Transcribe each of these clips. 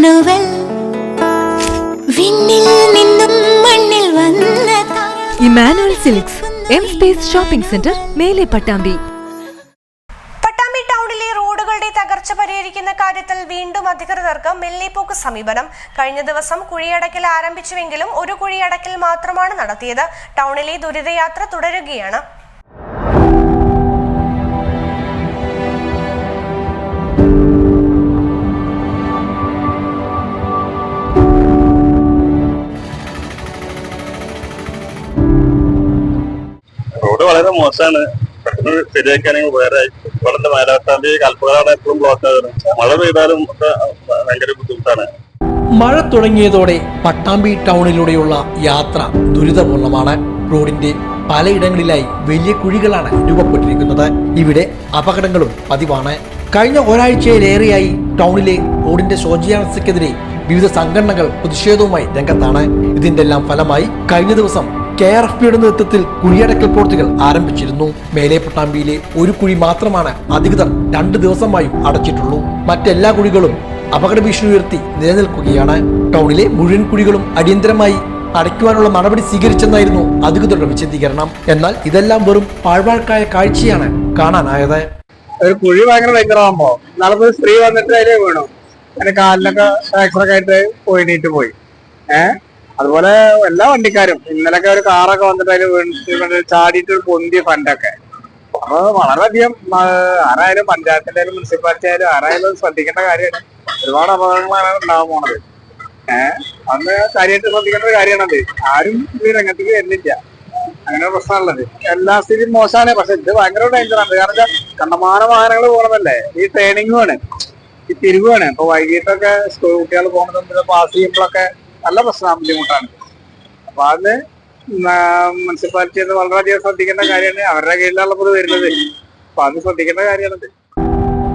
Emmanuel വിണ്ണിൽ നിന്നും മണ്ണിൽ വന്ന Emmanuel silks M space shopping centre മേലെ പട്ടാമ്പി. പട്ടാമ്പി ടൗണിലെ റോഡുകളുടെ തകർച്ച പരിഹരിക്കുന്ന കാര്യത്തിൽ വീണ്ടും അധികൃതർക്ക് മെല്ലിപ്പോക്ക് സമീപനം. കഴിഞ്ഞ ദിവസം കുഴിയടക്കൽ ആരംഭിച്ചുവെങ്കിലും ഒരു കുഴിയടക്കൽ മാത്രമാണ് നടത്തിയത്. ടൗണിലെ ദുരിതയാത്ര തുടരുകയാണ്. റോഡ് വളരെ മോശമാണ്. പെട്ടെന്ന് ശരിയാക്കുകയാണെങ്കിൽ വേറെ ഇവിടെ മേലാട്ടാമ്പി കൽപ്പകളാണ് എപ്പോഴും ബ്ലോക്ക് ആകുന്നത് മഴ പെയ്താലും ഒക്കെ ഭയങ്കര ബുദ്ധിമുട്ടാണ്. മഴ തുടങ്ങിയതോടെ പട്ടാമ്പി ടൗണിലൂടെയുള്ള യാത്ര ദുരിതപൂർണമാണ്. റോഡിന്റെ പലയിടങ്ങളിലായി വലിയ കുഴികളാണ് രൂപപ്പെട്ടിരിക്കുന്നത്. ഇവിടെ അപകടങ്ങളും പതിവാണ്. കഴിഞ്ഞ ഒരാഴ്ചയിലേറെയായി ടൗണിലെ റോഡിന്റെ ശോചനീയാവസ്ഥയ്ക്കെതിരെ വിവിധ സംഘടനകൾ പ്രതിഷേധവുമായി രംഗത്താണ്. ഇതിന്റെ എല്ലാം ഫലമായി കഴിഞ്ഞ ദിവസം കെ ആർ എഫ് പിയുടെ നേതൃത്വത്തിൽ കുഴിയടക്കൽ പ്രവൃത്തികൾ ആരംഭിച്ചിരുന്നു. മേലെ പട്ടാമ്പിയിലെ ഒരു കുഴി മാത്രമാണ് അധികൃതർ രണ്ട് ദിവസമായും അടച്ചിട്ടുള്ളൂ. മറ്റെല്ലാ കുഴികളും അപകട ഭീഷണി ഉയർത്തി നിലനിൽക്കുകയാണ്. ടൗണിലെ മുഴുവൻ കുഴികളും അടിയന്തരമായി അടയ്ക്കുവാനുള്ള നടപടി സ്വീകരിച്ചെന്നായിരുന്നു അധികൃതരുടെ വിശദീകരണം. എന്നാൽ ഇതെല്ലാം വെറും പാഴ്വാഴ്ക്കായ കാഴ്ചയാണ് കാണാനായത്. ഒരു കുഴി ഭയങ്കര ഭയങ്കരമാകുമ്പോ ഒരു സ്ത്രീ വന്നിട്ട് അതിലെ വീണു. അതിന്റെ കാലിലൊക്കെ ഫ്രാക്ചർ ഒക്കെ ആയിട്ട് നീട്ട് പോയി. ഏഹ് അതുപോലെ എല്ലാ വണ്ടിക്കാരും. ഇന്നലൊക്കെ ഒരു കാറൊക്കെ വന്നിട്ട് ചാടിയിട്ട് ഒരു പൊന്തിയ ഫണ്ടൊക്കെ. അപ്പൊ വളരെയധികം ആരായാലും പഞ്ചായത്തിന്റെ മുനിസിപ്പാലിറ്റി ആയാലും ആരായാലും ശ്രദ്ധിക്കേണ്ട കാര്യമാണ്. ഒരുപാട് അപകടങ്ങളാണ് ഉണ്ടാവാൻ പോണത്. ഏഹ് അന്ന് കാര്യമായിട്ട് ശ്രദ്ധിക്കേണ്ട ഒരു കാര്യമാണത്. ആരും ഈ രംഗത്തേക്ക് വരുന്നില്ല. അങ്ങനെ പ്രശ്നമുള്ളത് എല്ലാ സ്ഥിതിയും മോശമാണ്. പക്ഷെ ഇത് ഭയങ്കര ആണ്. കാരണം വെച്ചാൽ കണ്ടമാന വാഹനങ്ങൾ പോകണമല്ലേ ഈ ട്രെയിനിങ്ങുമാണ് ഈ തിരിവാണ്. ഇപ്പൊ വൈകിട്ടൊക്കെ സ്കൂൾ കുട്ടികൾ പിന്നെ പാസ് ചെയ്യുമ്പോഴൊക്കെ നല്ല പ്രശ്നം ബുദ്ധിമുട്ടാണ്. അപ്പൊ അത് മുനിസിപ്പാലിറ്റി എന്ന് വളരെയധികം ശ്രദ്ധിക്കേണ്ട കാര്യമാണ്. അവരുടെ കീഴിലുള്ള വരുന്നത്. അപ്പൊ അത് ശ്രദ്ധിക്കേണ്ട കാര്യമാണത്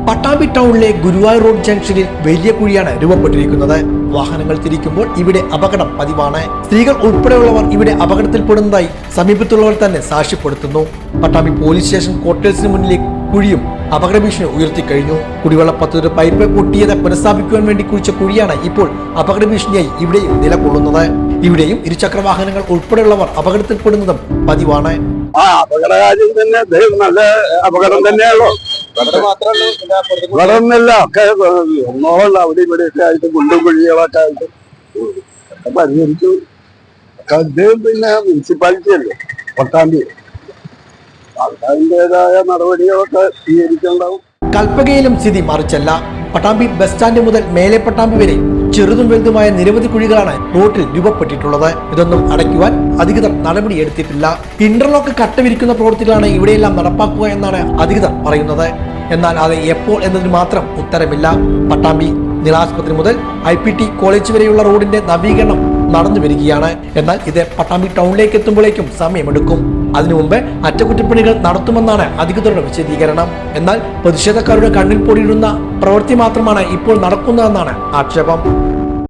പട്ടാമ്പി ടൗണിലെ ഗുരുവായൂർ റോഡ് ജംഗ്ഷനിൽ വലിയ കുഴിയാണ് രൂപപ്പെട്ടിരിക്കുന്നത്. വാഹനങ്ങൾ തിരിക്കുമ്പോൾ ഇവിടെ അപകടം പതിവാണ്. സ്ത്രീകൾ ഉൾപ്പെടെയുള്ളവർ ഇവിടെ അപകടത്തിൽപ്പെടുന്നതായി സമീപത്തുള്ളവർ തന്നെ സാക്ഷ്യപ്പെടുത്തുന്നു. പട്ടാമ്പി പോലീസ് സ്റ്റേഷൻ ക്വാർട്ടേഴ്സിന് മുന്നിലെ കുഴിയും അപകട ഭീഷണി ഉയർത്തിക്കഴിഞ്ഞു. കുടിവെള്ള പദ്ധതിയുടെ പൈപ്പ് പൊട്ടിയത് പുനഃസ്ഥാപിക്കുവാൻ വേണ്ടി കുഴിച്ച കുഴിയാണ് ഇപ്പോൾ അപകട ഭീഷണിയായി ഇവിടെയും നിലകൊള്ളുന്നത്. ഇവിടെയും ഇരുചക്ര വാഹനങ്ങൾ ഉൾപ്പെടെയുള്ളവർ അപകടത്തിൽപ്പെടുന്നതും പതിവാണ്. ആ അപകടകാര്യം തന്നെ ഇത് നല്ല അപകടം തന്നെയാണല്ലോ. ഇവിടെ ഒന്നല്ല ഒക്കെ ഒന്നോളല്ല അവിടെ ഇവിടെയൊക്കെ ആയിട്ട് കുണ്ടും കുഴികളൊക്കെ ആയിട്ട് ഒക്കെ പരിഹരിച്ചു. ഒക്കെ ഇത് പിന്നെ മുനിസിപ്പാലിറ്റി അല്ലേ പട്ടാമ്പി അതിന്റെതായ നടപടികളൊക്കെ സ്വീകരിക്കേണ്ടാവും കൽപ്പകയിലും സ്ഥിതി മറിച്ചല്ല. പട്ടാമ്പി ബസ് സ്റ്റാൻഡ് മുതൽ മേലെ പട്ടാമ്പി വരെ ചെറുതും വലുതുമായ നിരവധി കുഴികളാണ് റോട്ടിൽ രൂപപ്പെട്ടിട്ടുള്ളത്. ഇതൊന്നും അടയ്ക്കുവാൻ അധികൃതർ നടപടിയെടുത്തിട്ടില്ല. ഇന്റർലോക്ക് കട്ടവിരിക്കുന്ന പ്രവൃത്തികളാണ് ഇവിടെയെല്ലാം നടപ്പാക്കുക എന്നാണ് അധികൃതർ പറയുന്നത്. എന്നാൽ അത് എപ്പോൾ എന്നതിന് മാത്രം ഉത്തരമില്ല. പട്ടാമ്പി നിലാസ്പത്രി മുതൽ ഐ കോളേജ് വരെയുള്ള റോഡിന്റെ നവീകരണം നടന്നു വരികയാണ് എന്നാൽ ഇത് പട്ടാമ്പി ടൗണിലേക്ക് എത്തുമ്പോഴേക്കും സമയമെടുക്കും. അതിനു മുമ്പ് അറ്റകുറ്റപ്പണികൾ നടത്തുമെന്നാണ് അധികൃതരുടെ വിശദീകരണം. എന്നാൽ പ്രതിഷേധക്കാരുടെ കണ്ണിൽ പൊടിയിടുന്ന പ്രവൃത്തി മാത്രമാണ് ഇപ്പോൾ നടക്കുന്നതെന്നാണ് ആക്ഷേപം.